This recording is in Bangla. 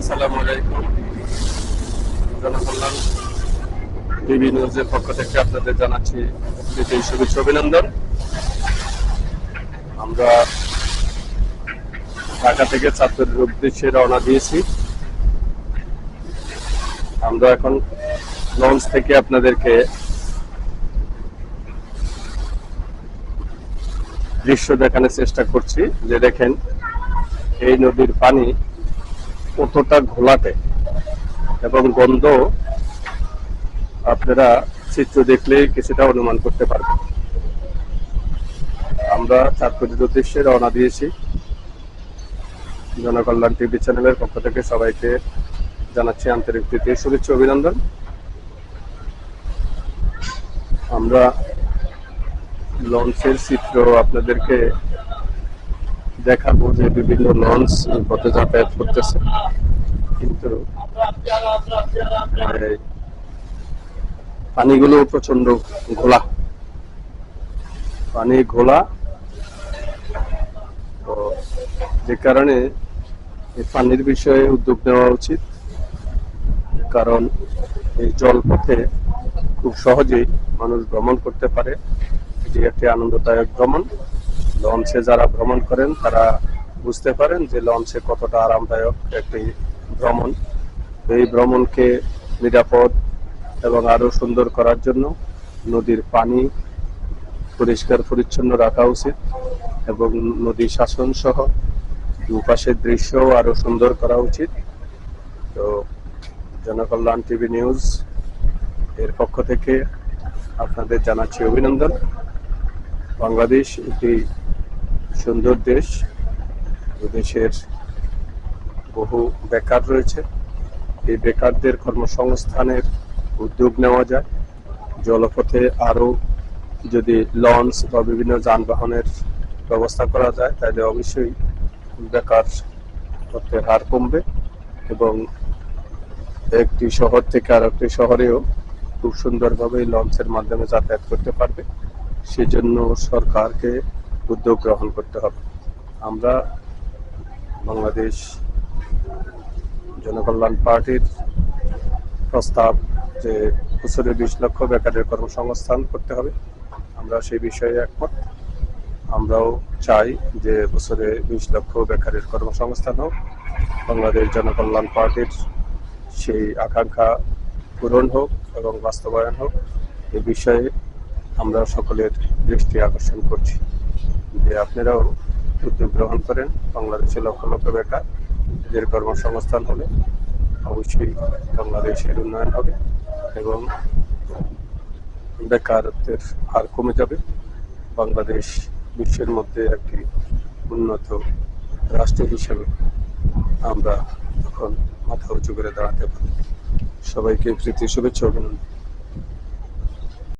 আসসালামু আলাইকুম। জনকল্যাণ টিভি নিউজের পক্ষ থেকে আপনাদের জানাচ্ছি শুভেচ্ছা অভিনন্দন। আমরা ঢাকা থেকে ছাত্রের উদ্দেশ্যে রওনা দিয়েছি। আমরা এখন লঞ্চ থেকে আপনাদেরকে দৃশ্য দেখানোর চেষ্টা করছি। যে দেখেন, এই নদীর পানি কতটা ঘোলাটে এবং গন্ধ আপনারা চিত্র দেখলে কিছুটা অনুমান করতে পারবেন। আমরা চাঁদপুরের উদ্দেশ্যে রওনা দিয়েছি। জনকল্যাণ টিভি চ্যানেলের পক্ষ থেকে সবাইকে জানাচ্ছি আন্তরিক তৃতীয় শুভেচ্ছা অভিনন্দন। আমরা লঞ্চের চিত্র আপনাদেরকে দেখাবো যে বিভিন্ন লঞ্চ পথে যাতায়াত করতেছে। কিন্তু এই পানিগুলো প্রচণ্ড ঘোলা। পানি ঘোলা। তো যে কারণে পানির বিষয়ে উদ্যোগ নেওয়া উচিত। কারণ এই জলপথে খুব সহজেই মানুষ ভ্রমণ করতে পারে। এটি একটি আনন্দদায়ক ভ্রমণ। লঞ্চে যারা ভ্রমণ করেন, তারা বুঝতে পারেন যে লঞ্চে কতটা আরামদায়ক একটি ভ্রমণ। এই ভ্রমণকে নিরাপদ এবং আরও সুন্দর করার জন্য নদীর পানি পরিষ্কার পরিচ্ছন্ন রাখা উচিত এবং নদী শাসন সহ দুপাশের দৃশ্য আরও সুন্দর করা উচিত। তো জনকল্যাণ টিভি নিউজ এর পক্ষ থেকে আপনাদের জানাচ্ছি অভিনন্দন। বাংলাদেশ একটি সুন্দর দেশ। দেশের বহু বেকার রয়েছে। এই বেকারদের কর্মসংস্থানের উদ্যোগ নেওয়া যায়। জলপথে আরও যদি লঞ্চ বা বিভিন্ন যানবাহনের ব্যবস্থা করা যায়, তাহলে অবশ্যই বেকার তত্ত্বের হার কমবে এবং একটি শহর থেকে আর একটি শহরেও খুব সুন্দরভাবে লঞ্চের মাধ্যমে যাতায়াত করতে পারবে। সেজন্য সরকারকে উদ্যোগ গ্রহণ করতে হবে। আমরা বাংলাদেশ জনকল্যাণ পার্টির প্রস্তাব যে বছরে বিশ লক্ষ বেকারের কর্মসংস্থান করতে হবে, আমরা সেই বিষয়ে একমত। আমরাও চাই যে বছরে বিশ লক্ষ বেকারের কর্মসংস্থান হোক। বাংলাদেশ জনকল্যাণ পার্টির সেই আকাঙ্ক্ষা পূরণ হোক এবং বাস্তবায়ন হোক, এ বিষয়ে আমরা সকলের দৃষ্টি আকর্ষণ করছি। যে আপনারাও উদ্যোগ গ্রহণ করেন বাংলাদেশে লক্ষ লক্ষ বেকার, নিজের কর্মসংস্থান হলে অবশ্যই বাংলাদেশের উন্নয়ন হবে এবং বেকারত্বের হার কমে যাবে। বাংলাদেশ বিশ্বের মধ্যে একটি উন্নত রাষ্ট্র হিসেবে আমরা তখন মাথা উঁচু করে দাঁড়াতে পারি। সবাইকে প্রীতি, শুভেচ্ছা, অভিনন্দন।